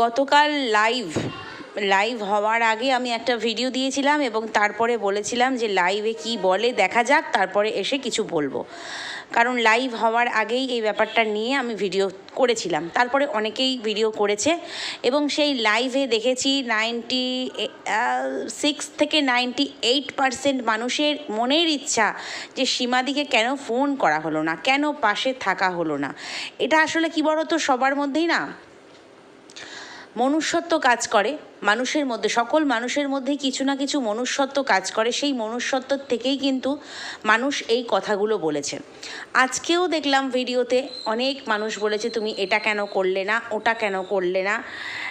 গতকাল live live হওয়ার আগে আমি একটা ভিডিও দিয়েছিলাম এবং তারপরে বলেছিলাম যে লাইভে কি বলে দেখা যাক, তারপরে এসে কিছু বলব। কারণ লাইভ হওয়ার আগেই এই ব্যাপারটা নিয়ে আমি ভিডিও করেছিলাম। তারপরে অনেকেই ভিডিও করেছে এবং সেই লাইভে দেখেছি নাইনটি সিক্স থেকে নাইনটি এইট পারসেন্ট মানুষের মনের ইচ্ছা যে সীমাদিকে কেন ফোন করা হলো না, কেন পাশে থাকা হলো না। এটা আসলে কি বলো তো সবার মধ্যেই না? মনুষ্যত্ব কাজ করে, মানুষের মধ্যে, সকল মানুষের মধ্যেই কিছু না কিছু মনুষ্যত্ব কাজ করে, সেই মনুষ্যত্ব থেকেই কিন্তু মানুষ এই কথাগুলো বলেছে। আজকেও দেখলাম ভিডিওতে অনেক মানুষ বলেছে, তুমি এটা কেন করলে না, ওটা কেন করলে না?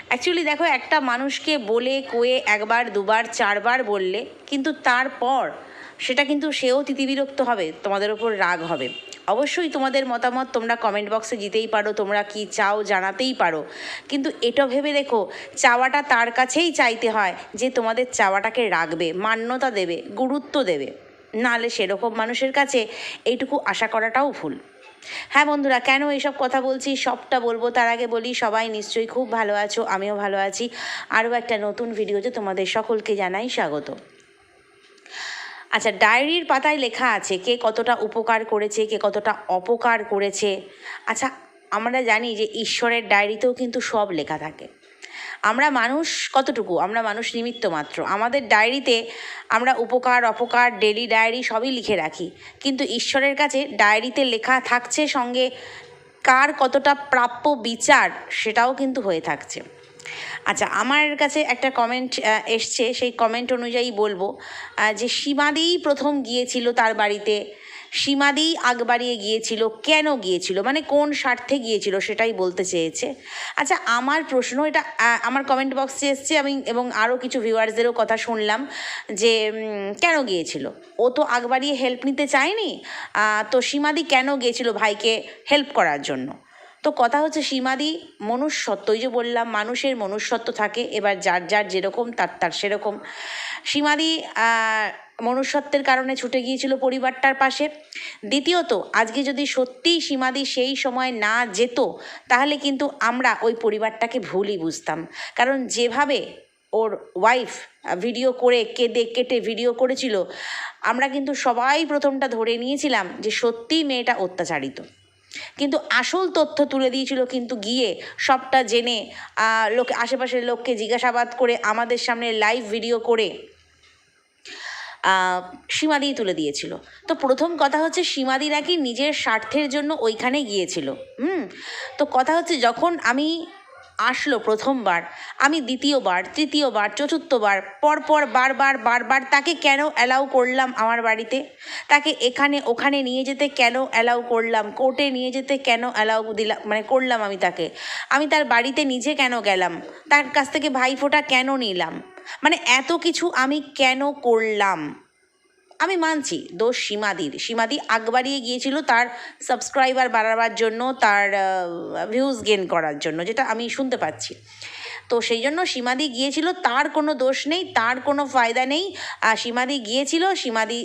অ্যাকচুয়ালি দেখো, একটা মানুষকে বলে, কয়ে একবার, দুবার, চারবার বললে, কিন্তু তারপর সেটা কিন্তু সেও তিতিবিরক্ত হবে, তোমাদের ওপর রাগ হবে। অবশ্যই তোমাদের মতামত তোমরা কমেন্ট বক্সে দিতেই পারো, তোমরা কি চাও জানাতেই পারো। কিন্তু এটা ভেবে দেখো, চাওয়াটা তার কাছেই চাইতে হয় যে তোমাদের চাওয়াটাকে রাখবে, মান্যতা দেবে, গুরুত্ব দেবে। নাহলে সেরকম মানুষের কাছে এইটুকু আশা করাটাও ভুল। হ্যাঁ বন্ধুরা, কেন এইসব কথা বলছি? সবটা বলব, তার আগে বলি, সবাই নিশ্চয়ই খুব ভালো আছো, আমিও ভালো আছি। আরও একটা নতুন ভিডিওতে তোমাদের সকলকে জানাই স্বাগত। আচ্ছা ডায়েরির পাতায় লেখা আছে, কে কতটা উপকার করেছে, কে কতটা অপকার করেছে। আচ্ছা আমরা জানি যে ঈশ্বরের ডায়েরিতেও কিন্তু সব লেখা থাকে। আমরা মানুষ কতটুকু? আমরা মানুষ নিমিত্ত মাত্র। আমাদের ডায়েরিতে আমরা উপকার, অপকার ডেলি ডায়েরি সবই লিখে রাখি। কিন্তু ঈশ্বরের কাছে ডায়েরিতে লেখা থাকছে সঙ্গে কার কতটা প্রাপ্য বিচার সেটাও কিন্তু হয়ে থাকছে। আচ্ছা আমার কাছে একটা কমেন্ট এসছে, সেই কমেন্ট অনুযায়ী বলব যে সীমাদিই প্রথম গিয়েছিল তার বাড়িতে। সীমাদিই আগ বাড়িয়ে গিয়েছিল, কেন গিয়েছিল? মানে কোন স্বার্থে গিয়েছিল সেটাই বলতে চেয়েছে। আচ্ছা আমার প্রশ্ন এটা আমার কমেন্ট বক্সে এসছে, আমি এবং আরও কিছু ভিউয়ার্সদেরও কথা শুনলাম, যে কেন গিয়েছিল? ও তো আগ বাড়িয়ে হেল্প নিতে চায়নি তো সীমাদি কেন গিয়েছিল ভাইকে হেল্প করার জন্য? তো কথা হচ্ছে সীমাদি মনুষ্যত্ব, ওই যে বললাম মানুষের মনুষ্যত্ব থাকে, এবার যার যার যেরকম তার তার সেরকম। সীমাদি মনুষ্যত্বের কারণে ছুটে গিয়েছিল পরিবারটার পাশে। দ্বিতীয়ত, আজকে যদি সত্যিই সীমাদি সেই সময় না যেত, তাহলে কিন্তু আমরা ওই পরিবারটাকে ভুলই বুঝতাম। কারণ যেভাবে ওর ওয়াইফ ভিডিও করে, কেঁদে কেটে ভিডিও করেছিল, আমরা কিন্তু সবাই প্রথমটা ধরে নিয়েছিলাম যে সত্যিই মেয়েটা অত্যাচারিত। কিন্তু আসল তথ্য তুলে দিয়েছিল কিন্তু গিয়ে সবটা জেনে লোক, আশেপাশের লোককে জিজ্ঞাসাবাদ করে আমাদের সামনে লাইভ ভিডিও করে সীমাদিই সীমাদি তুলে দিয়েছিল। তো প্রথম কথা হচ্ছে সীমাদি নাকি নিজের স্বার্থের জন্য ওইখানে গিয়েছিল। হুম? তো কথা হচ্ছে যখন আমি আসলো প্রথমবার। আমি দ্বিতীয়বার, তৃতীয়বার, চতুর্থবার, পরপর বারবার বারবার তাকে কেন অ্যালাউ করলাম আমার বাড়িতে? তাকে এখানে, ওখানে নিয়ে যেতে কেন অ্যালাউ করলাম? কোর্টে নিয়ে যেতে কেন অ্যালাউ দিলাম মানে করলাম আমি তাকে? আমি তার বাড়িতে নিজে কেন গেলাম? তার কাছ থেকে ভাইফোঁটা কেন নিলাম? মানে এত কিছু আমি কেন করলাম? আমি মানছি, দোষ সীমাদির। সীমাদি আগ বাড়িয়ে গিয়েছিল তার সাবস্ক্রাইবার বাড়াবার জন্য, তার ভিউজ গেন করার জন্য, যেটা আমি শুনতে পাচ্ছি। তো সেই জন্য সীমাদি গিয়েছিল, তার কোনো দোষ নেই, তার কোনো ফায়দা নেই। আর সীমাদি গিয়েছিল, সীমাদি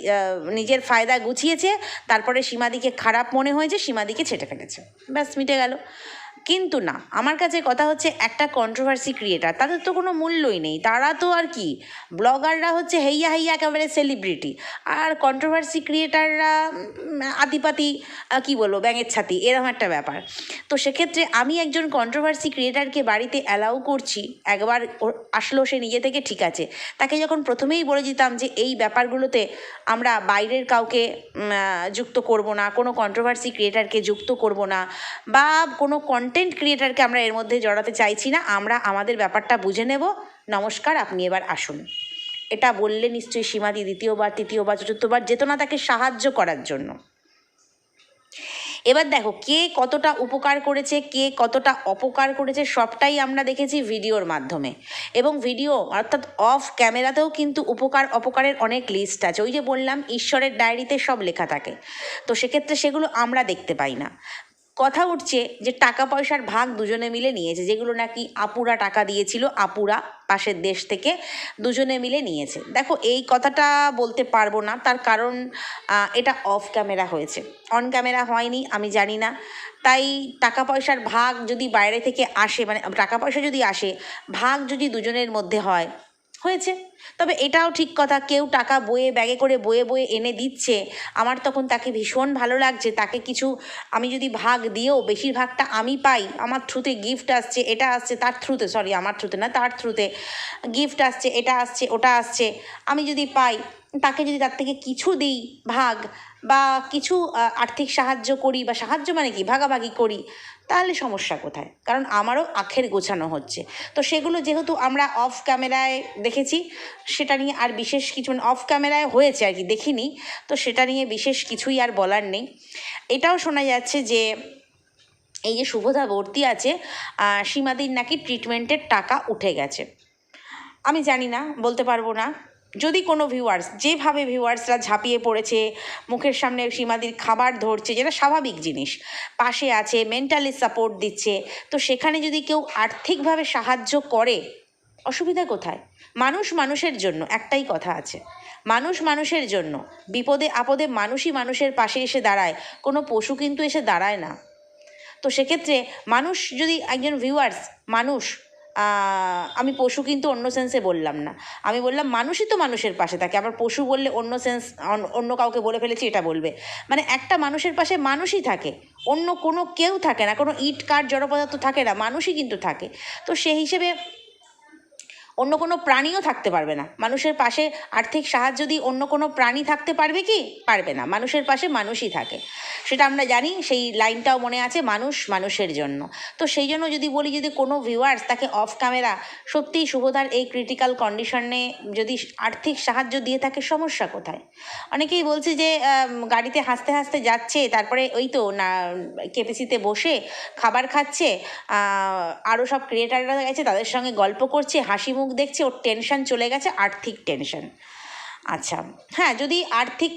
নিজের ফায়দা গুছিয়েছে, তারপরে সীমাদিকে খারাপ মনে হয়েছে, সীমাদিকে ছেটে ফেলেছে। ব্যাস, মিটে গেল। কিন্তু না। আমার কাছে কথা হচ্ছে একটা কন্ট্রোভার্সি ক্রিয়েটার তাদের তো কোনো মূল্যই নেই। তারা তো আর কি ব্লগাররা হচ্ছে হেইয়া হেইয়া একেবারে সেলিব্রিটি আর কন্ট্রোভার্সি ক্রিয়েটাররা আতিপাতি কী বলব, ব্যাঙের ছাতি এরকম একটা ব্যাপার। তো সেক্ষেত্রে আমি একজন কন্ট্রোভার্সি ক্রিয়েটারকে বাড়িতে অ্যালাউ করছি, একবার আসলো সে নিজে থেকে, ঠিক আছে। তাকে যখন প্রথমেই বলে দিতাম যে এই ব্যাপারগুলোতে আমরা বাইরের কাউকে যুক্ত করব না, কোনো কন্ট্রোভার্সি ক্রিয়েটারকে যুক্ত করব না, বা কোনো কন্টেন্ট ক্রিয়েটারকে আমরা এর মধ্যে জড়াতে চাইছি না, আমরা আমাদের ব্যাপারটা বুঝে নেব। নমস্কার, আপনি এবার আসুন। এটা বললে নিশ্চয়ই সীমাদি দ্বিতীয়বার, তৃতীয়বার, চতুর্থবার যেত না তাকে সাহায্য করার জন্য। এবার দেখো, কে কতটা উপকার করেছে, কে কতটা অপকার করেছে, সবটাই আমরা দেখেছি ভিডিওর মাধ্যমে। এবং ভিডিও, অর্থাৎ অফ ক্যামেরাতেও কিন্তু উপকার, অপকারের অনেক লিস্ট আছে। ওই যে বললাম, ঈশ্বরের ডায়েরিতে সব লেখা থাকে। তো সেক্ষেত্রে সেগুলো আমরা দেখতে পাই না। কথা উঠছে যে টাকা পয়সার ভাগ দুজনে মিলে নিয়েছে, যেগুলো নাকি আপুরা টাকা দিয়েছিল, আপুরা পাশের দেশ থেকে দুজনে মিলে নিয়েছে। দেখো, এই কথাটা বলতে পারব না, তার কারণ এটা অফ ক্যামেরা হয়েছে। অন ক্যামেরা হয়নি, আমি জানি না। তাই টাকা পয়সার ভাগ যদি বাইরে থেকে আসে মানে টাকা পয়সা যদি আসে, ভাগ যদি দুজনের মধ্যে হয় হয়েছে। তবে এটাও ঠিক কথা, কেউ টাকা বয়ে ব্যাগে করে বয়ে বয়ে এনে দিচ্ছে, আমার তখন তাকে ভীষণ ভালো লাগছে, তাকে কিছু আমি যদি ভাগ দিয়েও, বেশিরভাগটা আমি পাই, আমার থ্রুতে গিফট আসছে, এটা আসছে, তার থ্রুতে সরি আমার থ্রুতে না, তার থ্রুতে গিফট আসছে, এটা আসছে, ওটা আসছে, আমি যদি পাই, তাকে যদি তার থেকে কিছু দিই, ভাগ, বা কিছু আর্থিক সাহায্য করি, বা সাহায্য মানে কি, ভাগাভাগি করি তাহলে সমস্যা কোথায়? কারণ আমারও আখের গোছানো হচ্ছে। তো সেগুলো যেহেতু আমরা অফ ক্যামেরায় দেখেছি, সেটা নিয়ে আর বিশেষ কিছু অফ ক্যামেরায় হয়েছে আর কি, দেখিনি। তো সেটা নিয়ে বিশেষ কিছুই আর বলার নেই। এটাও শোনা যাচ্ছে যে, এই যে শুভদা ভর্তি আছে সীমাদির নাকি ট্রিটমেন্টের টাকা উঠে গেছে। আমি জানি না, বলতে পারব না। যদি কোনো ভিউয়ার্স যেভাবে ভিউয়ার্সরা ঝাঁপিয়ে পড়েছে, মুখের সামনে সীমাদির খাবার ধরছে, যেটা স্বাভাবিক জিনিস, পাশে আছে মেন্টালি সাপোর্ট দিচ্ছে, তো সেখানে যদি কেউ আর্থিকভাবে সাহায্য করে, অসুবিধা কোথায়? মানুষ মানুষের জন্য, একটাই কথা আছে। মানুষ মানুষের জন্য, বিপদে আপদে মানুষই মানুষের পাশে এসে দাঁড়ায়, কোনো পশু কিন্তু এসে দাঁড়ায় না। তো সেক্ষেত্রে মানুষ যদি একজন ভিউয়ার্স মানুষ আমি পশু কিন্তু অন্য সেন্সে বললাম না। আমি বললাম মানুষই তো মানুষের পাশে থাকে, আবার পশু বললে অন্য সেন্স অন্য কাউকে বলে ফেলেছি এটা বলবে। মানে একটা মানুষের পাশে মানুষই থাকে, অন্য কোনো কেউ থাকে না, কোনো ইট, কাঠ, জড়পদার্থ থাকে না, মানুষই কিন্তু থাকে। তো সেই হিসেবে অন্য কোনো প্রাণীও থাকতে পারবে না। মানুষের পাশে আর্থিক সাহায্য দিয়ে অন্য কোনো প্রাণী থাকতে পারবে কি? পারবে না। মানুষের পাশে মানুষই থাকে। সেটা আমরা জানি, সেই লাইনটাও মনে আছে, মানুষ মানুষের জন্য। তো সেই জন্য যদি বলি, যদি কোনো ভিউয়ার্স তাকে অফ ক্যামেরা সত্যিই শুভদার এই ক্রিটিক্যাল কন্ডিশনে যদি আর্থিক সাহায্য দিয়ে থাকে, সমস্যা কোথায়? অনেকেই বলছে যে গাড়িতে হাসতে হাসতে যাচ্ছে, তারপরে ওই তো না কেপিসিতে বসে খাবার খাচ্ছে আরও সব ক্রিয়েটাররা গেছে, তাদের সঙ্গে গল্প করছে, হাসি মুখ দেখছে, ওর টেনশন চলে গেছে, আর্থিক টেনশন আচ্ছা হ্যাঁ যদি আর্থিক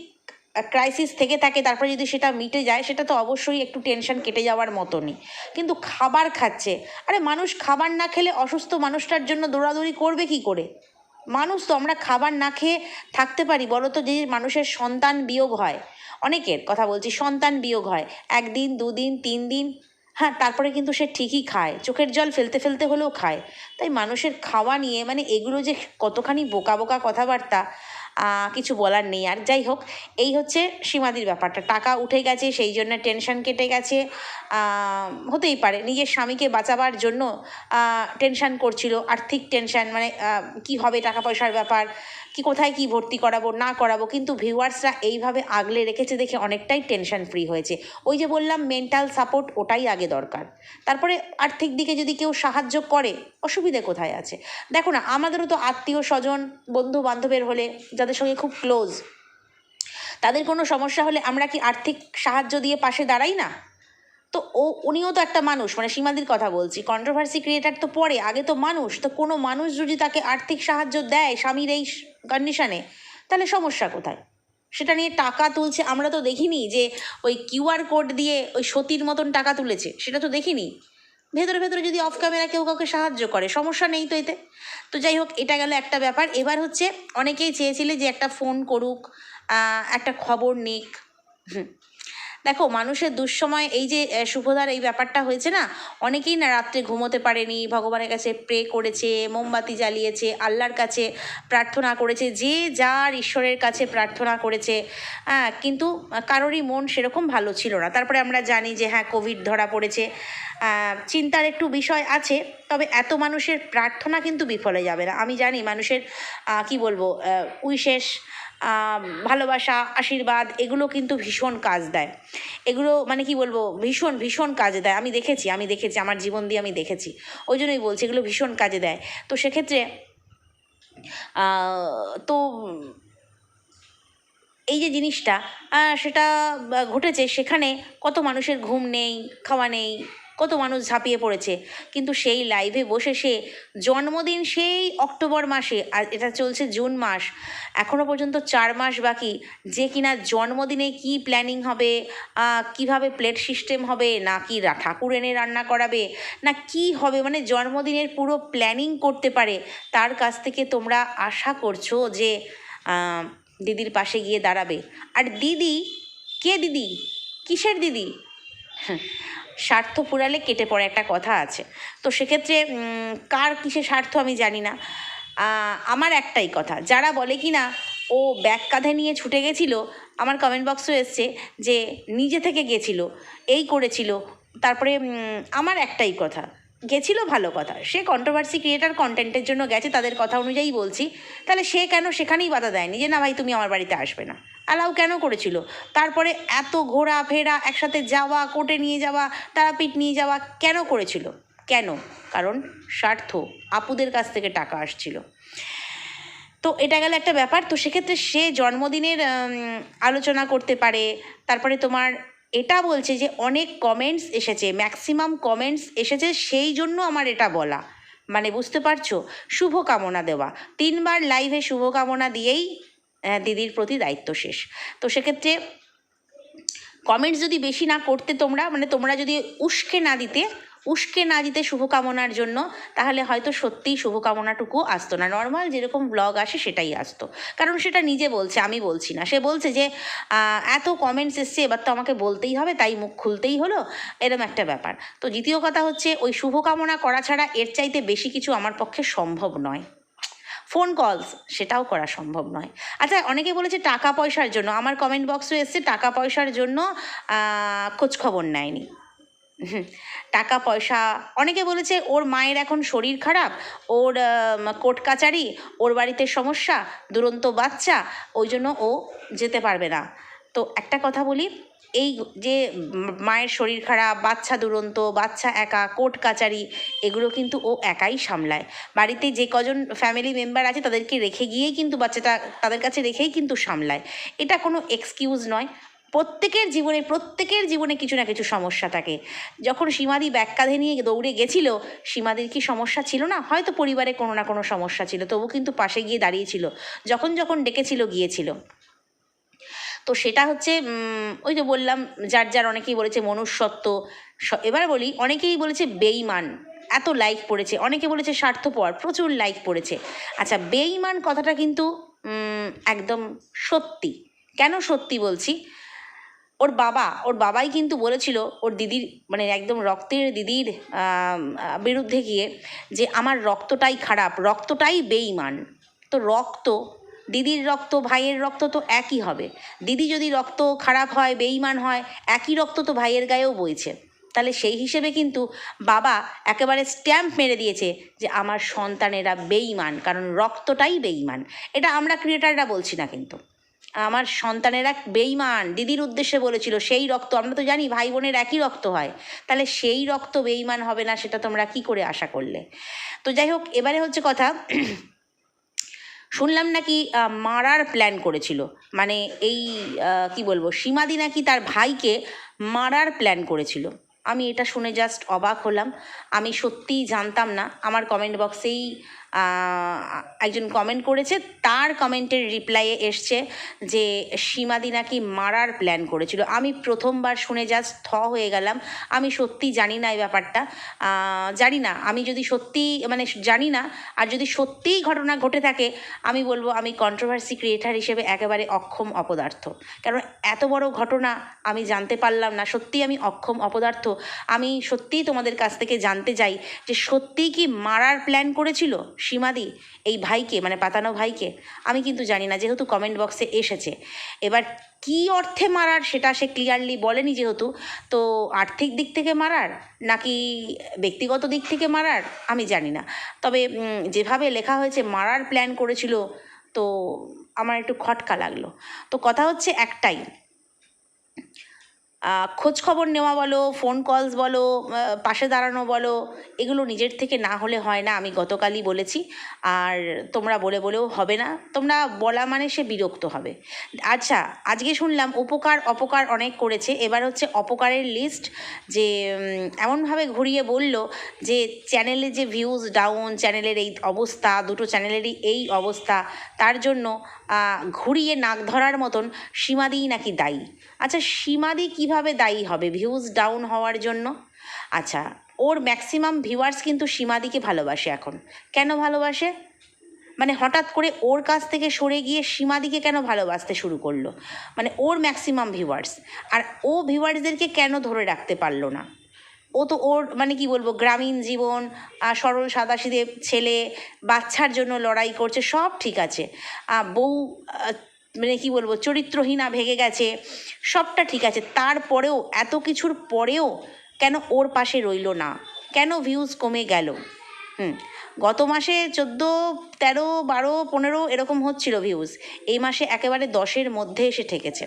ক্রাইসিস থেকে থাকে, তারপরে যদি সেটা মিটে যায়, সেটা তো অবশ্যই একটু টেনশন কেটে যাওয়ার মতনই। কিন্তু খাবার খাচ্ছে, আরে মানুষ খাবার না খেলে অসুস্থ মানুষটার জন্য দৌড়াদৌড়ি করবে কি করে? মানুষ তো আমরা খাবার না খেয়ে থাকতে পারি বলো তো যে মানুষের সন্তান বিয়োগ হয়। অনেকের কথা বলছি, সন্তান বিয়োগ হয়। একদিন, দুদিন তিন দিন হ্যাঁ তারপরে কিন্তু সে ঠিকই খায়। চোখের জল ফেলতে ফেলতে হলেও খায়। তাই মানুষের খাওয়া নিয়ে মানে এগুলো যে কতখানি বোকা বোকা কথাবার্তা কিছু বলার নেই। আর যাই হোক, এই হচ্ছে সীমাদির ব্যাপারটা। টাকা উঠে গেছে, সেই জন্য টেনশন কেটে গেছে। হতেই পারে, নিজের স্বামীকে বাঁচাবার জন্য টেনশন করছিল। আর্থিক টেনশন মানে কি হবে টাকা পয়সার ব্যাপার? কি কোথায় কি ভর্তি করাবো, না করাবো, কিন্তু ভিউয়ার্সরা এইভাবে আগলে রেখেছে দেখে অনেকটাই টেনশন ফ্রি হয়েছে। ওই যে বললাম মেন্টাল সাপোর্ট ওটাই আগে দরকার। তারপরে আর্থিক দিকে যদি কেউ সাহায্য করে, অসুবিধে কোথায় আছে? দেখো না, আমাদেরও তো আত্মীয় স্বজন বন্ধু বান্ধবের হলে, যাদের সঙ্গে খুব ক্লোজ তাদের কোনো সমস্যা হলে আমরা কি আর্থিক সাহায্য দিয়ে পাশে দাঁড়াই না? তো ও, উনিও তো একটা মানুষ মানে সীমাদির কথা বলছি। কন্ট্রোভার্সি ক্রিয়েটার তো পরে আগে তো মানুষ, তো কোনো মানুষ যদি তাকে আর্থিক সাহায্য দেয়, স্বামীর এই কন্ডিশনে তাহলে সমস্যা কোথায়? সেটা নিয়ে টাকা তুলছে, আমরা তো দেখিনি যে ওই কিউআর কোড দিয়ে ওই সতীর মতন টাকা তুলেছে, সেটা তো দেখিনি। ভেতরে ভেতরে যদি অফ ক্যামেরা কেউ কাউকে সাহায্য করে, সমস্যা নেই তো এতে। তো যাই হোক, এটা গেল একটা ব্যাপার। এবার হচ্ছে, অনেকেই চেয়েছিলে যে একটা ফোন করুক একটা খবর নিক। হুম। দেখো, মানুষের দুঃসময় এই যে শুভদার এই ব্যাপারটা হয়েছে না, অনেকেই না রাত্রে ঘুমোতে পারেনি, ভগবানের কাছে প্রে করেছে, মোমবাতি জ্বালিয়েছে, আল্লাহর কাছে প্রার্থনা করেছে, যে যার ঈশ্বরের কাছে প্রার্থনা করেছে। হ্যাঁ কিন্তু কারোরই মন সেরকম ভালো ছিল না। তারপরে আমরা জানি যে হ্যাঁ কোভিড ধরা পড়েছে। চিন্তার একটু বিষয় আছে, তবে এত মানুষের প্রার্থনা কিন্তু বিফলে যাবে না। আমি জানি মানুষের কি বলব উইশেষ ভালোবাসা, আশীর্বাদ, এগুলো কিন্তু ভীষণ কাজ দেয়। এগুলো মানে কি বলব? ভীষণ ভীষণ কাজে দেয়। আমি দেখেছি আমি দেখেছি, আমার জীবন দিয়ে আমি দেখেছি। ওই জন্যই বলছি, এগুলো ভীষণ কাজে দেয়। তো সেক্ষেত্রে তো এই যে জিনিসটা সেটা ঘটেছে, সেখানে কত মানুষের ঘুম নেই, খাওয়া নেই কত মানুষ ঝাঁপিয়ে পড়েছে। কিন্তু সেই লাইভে বসে সে জন্মদিন সেই অক্টোবর মাসে, আর এটা চলছে জুন মাস এখনও পর্যন্ত চার মাস বাকি, যে কিনা জন্মদিনে কি প্ল্যানিং হবে কীভাবে প্লেট সিস্টেম হবে, না কি ঠাকুর এনে রান্না করাবে, না কি হবে মানে জন্মদিনের পুরো প্ল্যানিং করতে পারে, তার কাছ থেকে তোমরা আশা করছ যে দিদির পাশে গিয়ে দাঁড়াবে। আর দিদি? কে দিদি? কিসের দিদি? স্বার্থ ফুরালে কেটে পড়ে একটা কথা আছে। তো সেক্ষেত্রে কার কিসে স্বার্থ আমি জানি না। আমার একটাই কথা, যারা বলে কি না, ও ব্যাগ কাঁধে নিয়ে ছুটে গেছিল আমার কমেন্ট বক্সও এসছে যে, নিজে থেকে গেছিল, এই করেছিল তারপরে আমার একটাই কথা, গেছিল ভালো কথা, সে কন্ট্রোভার্সি ক্রিয়েটার কন্টেন্টের জন্য গেছে, তাদের কথা অনুযায়ী বলছি তাহলে সে কেন সেখানেই বাধা দেয়নি যে, না ভাই, তুমি আমার বাড়িতে আসবে না অ্যালাউ কেন করেছিল? তারপরে এত ঘোরা ফেরা, একসাথে যাওয়া, কোর্টে নিয়ে যাওয়া, তারাপীঠ নিয়ে যাওয়া কেন করেছিল? কেন? কারণ স্বার্থ, আপুদের কাছ থেকে টাকা আসছিল। তো এটা গেল একটা ব্যাপার। তো সেক্ষেত্রে সে জন্মদিনের আলোচনা করতে পারে। তারপরে তোমার এটা বলছে যে অনেক কমেন্টস এসেছে ম্যাক্সিমাম কমেন্টস এসেছে, সেই জন্য আমার এটা বলা। মানে বুঝতে পারছ? শুভকামনা দেওয়া। তিনবার লাইভে শুভকামনা দিয়েই দিদির প্রতি দায়িত্ব শেষ। তো সেক্ষেত্রে কমেন্টস যদি বেশি না করতে তোমরা মানে তোমরা যদি উস্কে না দিতে, উস্কে না দিতে শুভকামনার জন্য, তাহলে হয়তো সত্যিই শুভকামনাটুকু আসতো না। নর্মাল যেরকম ব্লগ আসে সেটাই আসতো। কারণ সেটা নিজে বলছে, আমি বলছি না। সে বলছে যে এত কমেন্টস এসছে, এবার তো আমাকে বলতেই হবে, তাই মুখ খুলতেই হলো, এরম একটা ব্যাপার। তো দ্বিতীয় কথা হচ্ছে, ওই শুভকামনা করা ছাড়া এর চাইতে বেশি কিছু আমার পক্ষে সম্ভব নয়। ফোন কলস সেটাও করা সম্ভব নয়। আচ্ছা অনেকে বলেছে টাকা পয়সার জন্য। আমার কমেন্ট বক্সও এসছে, টাকা পয়সার জন্য খোঁজখবর নেয়নি। টাকা পয়সা, অনেকে বলেছে ওর মায়ের এখন শরীর খারাপ, ওর কোর্ট কাচারি, ওর বাড়িতে সমস্যা, দুরন্ত বাচ্চা, ওই জন্য ও যেতে পারবে না। তো একটা কথা বলি এই যে মায়ের শরীর খারাপ, বাচ্চা দুরন্ত, বাচ্চা একা, কোর্ট কাচারি, এগুলো কিন্তু ও একাই সামলায়। বাড়িতে যে কজন ফ্যামিলি মেম্বার আছে তাদেরকে রেখে গিয়েই কিন্তু বাচ্চাটা, তাদের কাছে রেখেই কিন্তু সামলায়। এটা কোনো এক্সকিউজ নয়। প্রত্যেকের জীবনে প্রত্যেকের জীবনে কিছু না কিছু সমস্যা থাকে। যখন সীমাদি ব্যাগ কাঁধে নিয়ে দৌড়ে গেছিল, সীমাদির কি সমস্যা ছিল না? হয়তো পরিবারে কোনো না কোনো সমস্যা ছিল, তবু কিন্তু পাশে গিয়ে দাঁড়িয়েছিল। যখন যখন ডেকেছিল, গিয়েছিল। তো সেটা হচ্ছে ওই যে বললাম, যার যার অনেকেই বলেছে মনুষ্যত্ব এবার বলি, অনেকেই বলেছে বেইমান এত লাইক পড়েছে, অনেকে বলেছে স্বার্থপর, প্রচুর লাইক পড়েছে। আচ্ছা বেইমান কথাটা কিন্তু একদম সত্যি। কেন সত্যি বলছি? ওর বাবা, ওর বাবাই কিন্তু বলেছিল, ওর দিদির মানে একদম রক্তের দিদির বিরুদ্ধে গিয়ে যে, আমার রক্তটাই খারাপ, রক্তটাই বেইমান তো রক্ত দিদির রক্ত, ভাইয়ের রক্ত তো একই হবে। দিদি যদি রক্ত খারাপ হয় বেইমান হয়, একই রক্ত তো ভাইয়ের গায়েও বইছে। তাহলে সেই হিসেবে কিন্তু বাবা একেবারে স্ট্যাম্প মেরে দিয়েছে যে আমার সন্তানেরা বেইমান কারণ রক্তটাই বেইমান এটা আমরা ক্রিয়েটাররা বলছি না কিন্তু। আমার সন্তানেরা বেইমান দিদির উদ্দেশ্যে বলেছিল, সেই রক্ত, আমরা তো জানি ভাই বোনের একই রক্ত হয়। তাহলে সেই রক্ত বেইমান হবে না, সেটা তোমরা কি করে আশা করলে? তো যাই হোক, এবারে হচ্ছে কথা শুনলাম নাকি মারার প্ল্যান করেছিল। মানে এই কি বলব, সীমাদি নাকি তার ভাইকে মারার প্ল্যান করেছিল। আমি এটা শুনে জাস্ট অবাক হলাম। আমি সত্যিই জানতাম না। আমার কমেন্ট বক্সেই একজন কমেন্ট করেছে, তার কমেন্টের রিপ্লাইয়ে এসছে যে, সীমাদি নাকি মারার প্ল্যান করেছিল। আমি প্রথমবার শুনে জাস্ট থ হয়ে গেলাম। আমি সত্যি জানি না এই ব্যাপারটা। জানি না। আমি যদি সত্যি মানে জানি না, আর যদি সত্যিই ঘটনা ঘটে থাকে, আমি বলব আমি কন্ট্রোভার্সি ক্রিয়েটার হিসেবে একেবারে অক্ষম অপদার্থ। কারণ এত বড় ঘটনা আমি জানতে পারলাম না। সত্যি আমি অক্ষম অপদার্থ। আমি সত্যিই তোমাদের কাছ থেকে জানতে চাই যে সত্যিই কি মারার প্ল্যান করেছিল? সীমাদি এই ভাইকে মানে পাতানো ভাইকে, আমি কিন্তু জানি না, যেহেতু কমেন্ট বক্সে এসেছে। এবার কি অর্থে মারার সেটা সে ক্লিয়ারলি বলেনি যেহেতু, তো আর্থিক দিক থেকে মারার নাকি ব্যক্তিগত দিক থেকে মারার, আমি জানি না। তবে যেভাবে লেখা হয়েছে, মারার প্ল্যান করেছিল, তো আমার একটু খটকা লাগল। তো কথা হচ্ছে একটাই খোঁজ খবর নেওয়া বলো ফোন কলস বলো পাশে দাঁড়ানো বলো, এগুলো নিজের থেকে না হলে হয় না, আমি গতকালই বলেছি। আর তোমরা বলে বলেও হবে না, তোমরা বলা মানে সে বিরক্ত হবে। আচ্ছা আজকে শুনলাম উপকার, অপকার অনেক করেছে, এবার হচ্ছে অপকারের লিস্ট যে এমনভাবে ঘুরিয়ে বলল যে চ্যানেলে যে ভিউজ ডাউন চ্যানেলের এই অবস্থা, দুটো চ্যানেলেরই এই অবস্থা, তার জন্য ঘুরিয়ে নাক ধরার মতন সীমাদিই নাকি দায়ী? আচ্ছা সীমাদি কীভাবে দায়ী হবে? ভিউজ ডাউন হওয়ার জন্য? আচ্ছা ওর ম্যাক্সিমাম ভিউয়ার্স কিন্তু সীমাদিকে ভালোবাসে এখন। কেন ভালোবাসে? মানে হঠাৎ করে ওর কাছ থেকে সরে গিয়ে সীমাদিকে কেন ভালোবাসতে শুরু করল? মানে ওর ম্যাক্সিমাম ভিউয়ার্স আর ও ভিউয়ার্সদেরকে কেন ধরে রাখতে পারল না? ও তো ওর মানে কি বলব, গ্রামীণ জীবন সরল সাদাসিধে ছেলে, বাচ্চার জন্য লড়াই করছে, সব ঠিক আছে। বউ মানে কি বলব, চরিত্রহীনা ভেঙে গেছে, সবটা ঠিক আছে। তারপরেও, এত কিছুর পরেও কেন ওর পাশে রইল না? কেন ভিউজ কমে গেল? হুম, গত মাসে চোদ্দ, তেরো, বারো, পনেরো এরকম হচ্ছিল ভিউজ এই মাসে একেবারে দশের মধ্যে এসে ঠেকেছে।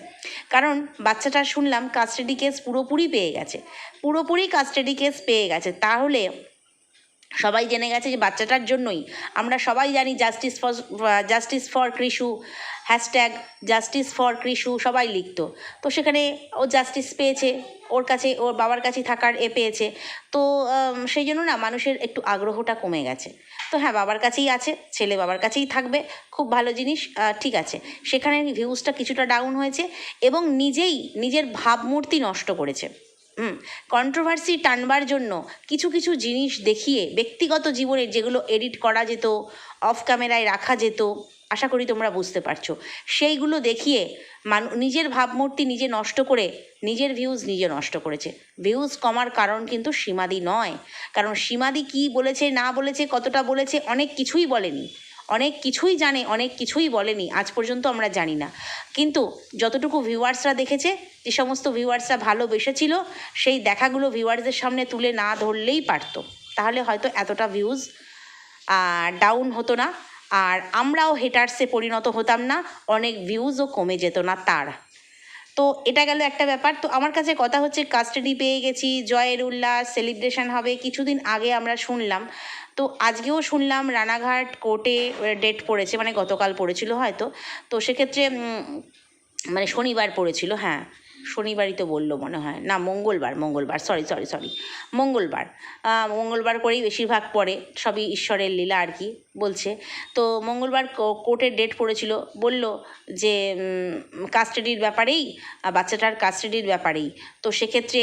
কারণ, বাচ্চাটা শুনলাম কাস্টাডি কেস পুরোপুরি পেয়ে গেছে। পুরোপুরি কাস্টাডি কেস পেয়ে গেছে। তাহলে সবাই জেনে গেছে যে বাচ্চাটার জন্যই। আমরা সবাই জানি justice for justice for Krishu hashtag justice for Krishu সবাই লিখত। তো সেখানে ও জাস্টিস পেয়েছে, ওর কাছে, ওর বাবার কাছে থাকার এ পেয়েছে। তো সেই জন্য না মানুষের একটু আগ্রহটা কমে গেছে। তো হ্যাঁ বাবার কাছেই আছে, ছেলে বাবার কাছেই থাকবে, খুব ভালো জিনিস ঠিক আছে। সেখানে ভিউজটা কিছুটা ডাউন হয়েছে এবং নিজেই নিজের ভাবমূর্তি নষ্ট করেছে। কন্ট্রোভার্সি টানবার জন্য কিছু কিছু জিনিস দেখিয়ে ব্যক্তিগত জীবনে যেগুলো এডিট করা যেত অফ ক্যামেরায় রাখা যেত, আশা করি তোমরা বুঝতে পারছ। সেইগুলো দেখিয়ে মানু, নিজের ভাবমূর্তি নিজে নষ্ট করে, নিজের ভিউজ নিজে নষ্ট করেছে। ভিউজ কমার কারণ কিন্তু সীমাদি নয়। কারণ সীমাদি কি বলেছে, না বলেছে, কতটা বলেছে, অনেক কিছুই বলেনি। অনেক কিছুই জানে, অনেক কিছুই বলেনি, আজ পর্যন্ত আমরা জানি না। কিন্তু যতটুকু ভিউয়ার্সরা দেখেছে, যে সমস্ত ভিউয়ার্সরা ভালোবেসেছিল, সেই দেখাগুলো ভিউয়ার্সদের সামনে তুলে না ধরলেই পারতো। তাহলে হয়তো এতটা ভিউজ ডাউন হতো না, আর আমরাও হেটার্সে পরিণত হতাম না, অনেক ভিউজও কমে যেত না তার। তো এটা গেল একটা ব্যাপার। তো আমার কাছে কথা হচ্ছে কাস্টাডি পেয়ে গেছি, জয়ের উল্লাস সেলিব্রেশন হবে, কিছুদিন আগে আমরা শুনলাম। তো আজকেও শুনলাম রানাঘাট কোর্টে ডেট পড়েছে মানে গতকাল পড়েছিল হয়তো। তো সেক্ষেত্রে মানে শনিবার পড়েছিল হ্যাঁ। শনিবারই তো বলল মনে হয়। না, মঙ্গলবার মঙ্গলবার সরি সরি সরি মঙ্গলবার। মঙ্গলবার করেই বেশিরভাগ পড়ে, সবই ঈশ্বরের লীলা আর কি। বলছে। তো মঙ্গলবার কোর্টের ডেট পড়েছিল। বলল যে কাস্টাডির ব্যাপারেই বাচ্চাটার কাস্টাডির ব্যাপারেই। তো সেক্ষেত্রে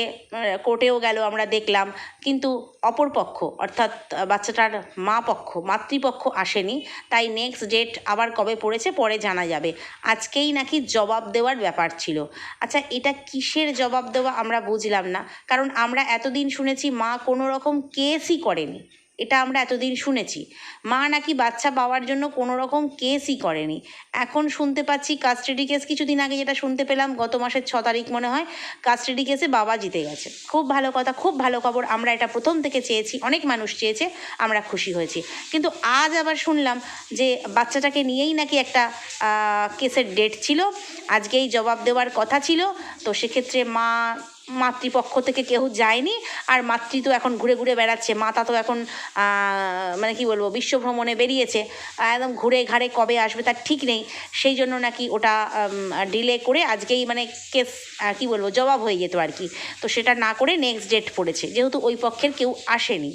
কোর্টেও গেল, আমরা দেখলাম। কিন্তু অপর পক্ষ অর্থাৎ বাচ্চাটার মা পক্ষ, মাতৃপক্ষ আসেনি। তাই নেক্সট ডেট আবার কবে পড়েছে, পরে জানা যাবে। আজকেই নাকি জবাব দেওয়ার ব্যাপার ছিল। আচ্ছা এটা কিসের জবাব দেওয়া আমরা বুঝলাম না। কারণ আমরা এতদিন শুনেছি, মা কোনো রকম কেসই করেনি। এটা আমরা এতদিন শুনেছি। মা নাকি বাচ্চা পাওয়ার জন্য কোনো রকম কেসই করেনি। এখন শুনতে পাচ্ছি কাস্টাডি কেস কিছুদিন আগে যেটা শুনতে পেলাম, গত মাসের ছ তারিখ মনে হয় কাস্টাডি কেসে বাবা জিতে গেছে। খুব ভালো কথা, খুব ভালো খবর, আমরা এটা প্রথম থেকে চেয়েছি, অনেক মানুষ চেয়েছে, আমরা খুশি হয়েছি। কিন্তু আজ আবার শুনলাম যে বাচ্চাটাকে নিয়েই নাকি একটা কেসের ডেট ছিল, আজকেই জবাব দেওয়ার কথা ছিল, তো সেক্ষেত্রে মা মাতৃপক্ষ থেকে কেউ যায়নি, আর মাতৃ তো এখন ঘুরে ঘুরে বেড়াচ্ছে, মাতা তো এখন মানে কি বলব বিশ্বভ্রমণে বেরিয়েছে, একদম ঘুরে ঘাড়ে কবে আসবে তার ঠিক নেই, সেই জন্য নাকি ওটা ডিলে করে আজকেই মানে কেস কি বলব, জবাব হয়ে যেত আর কি, তো সেটা না করে নেক্সট ডেট পড়েছে, যেহেতু ওই পক্ষের কেউ আসেনি।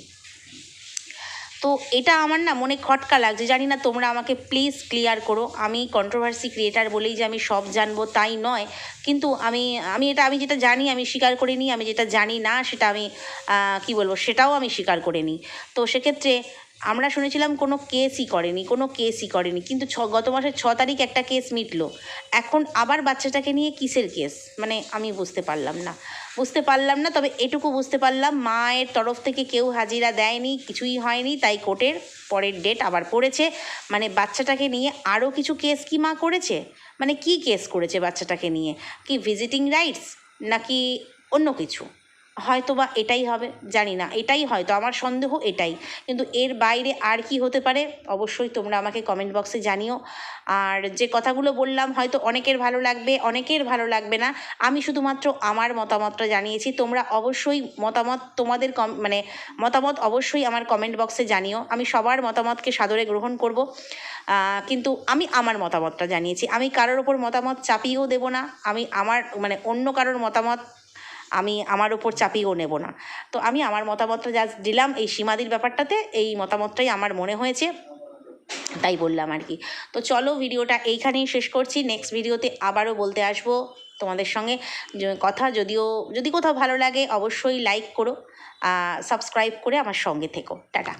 তো এটা আমার না মনে খটকা লাগছে, জানি না তোমরা আমাকে প্লিজ ক্লিয়ার করো। আমি কন্ট্রোভার্সি ক্রিয়েটার বলেই যে আমি সব জানব, তাই নয়। কিন্তু আমি আমি এটা, আমি যেটা জানি, আমি স্বীকার করে নিই, আমি যেটা জানি না, সেটা আমি কি বলব, সেটাও আমি স্বীকার করে নিই। তো সেক্ষেত্রে আমরা শুনেছিলাম কোনো কেসই করেনি, কোনো কেসই করেনি। কিন্তু ছ গত মাসের ছ তারিখ একটা কেস মিটলো। এখন আবার বাচ্চাটাকে নিয়ে কিসের কেস মানে আমি বুঝতে পারলাম না। বুঝতে পারলাম না, তবে এটুকু বুঝতে পারলাম, মায়ের তরফ থেকে কেউ হাজিরা দেয়নি, কিছুই হয়নি, তাই কোর্টের পরের ডেট আবার পড়েছে। মানে বাচ্চাটাকে নিয়ে আরও কিছু কেস কি মা করেছে? মানে কি কেস করেছে বাচ্চাটাকে নিয়ে? কি ভিজিটিং রাইটস নাকি অন্য কিছু? হয়তো বা এটাই হবে, জানি না, এটাই হয়তো, আমার সন্দেহ এটাই। কিন্তু এর বাইরে আর কি হতে পারে, অবশ্যই তোমরা আমাকে কমেন্ট বক্সে জানিও। আর যে কথাগুলো বললাম, হয়তো অনেকের ভালো লাগবে, অনেকের ভালো লাগবে না। আমি শুধুমাত্র আমার মতামতটা জানিয়েছি, তোমরা অবশ্যই মতামত তোমাদের কম মানে মতামত অবশ্যই আমার কমেন্ট বক্সে জানিও। আমি সবার মতামতকে সাদরে গ্রহণ করব। কিন্তু আমি আমার মতামতটা জানিয়েছি। আমি কারোর ওপর মতামত চাপিয়েও দেব না। আমি আমার মানে অন্য কারোর মতামত আমি আমার ওপর চাপিয়েও নেব না। তো আমি আমার মতামতটা যা দিলাম এই সীমাদির ব্যাপারটাতে, এই মতামতটাই আমার মনে হয়েছে, তাই বললাম আর কি। তো চলো ভিডিওটা এইখানেই শেষ করছি। নেক্সট ভিডিওতে আবারও বলতে আসব তোমাদের সঙ্গে। কথা যদিও, যদি কোথাও ভালো লাগে অবশ্যই লাইক করো সাবস্ক্রাইব করে আমার সঙ্গে থেকো। টাটা।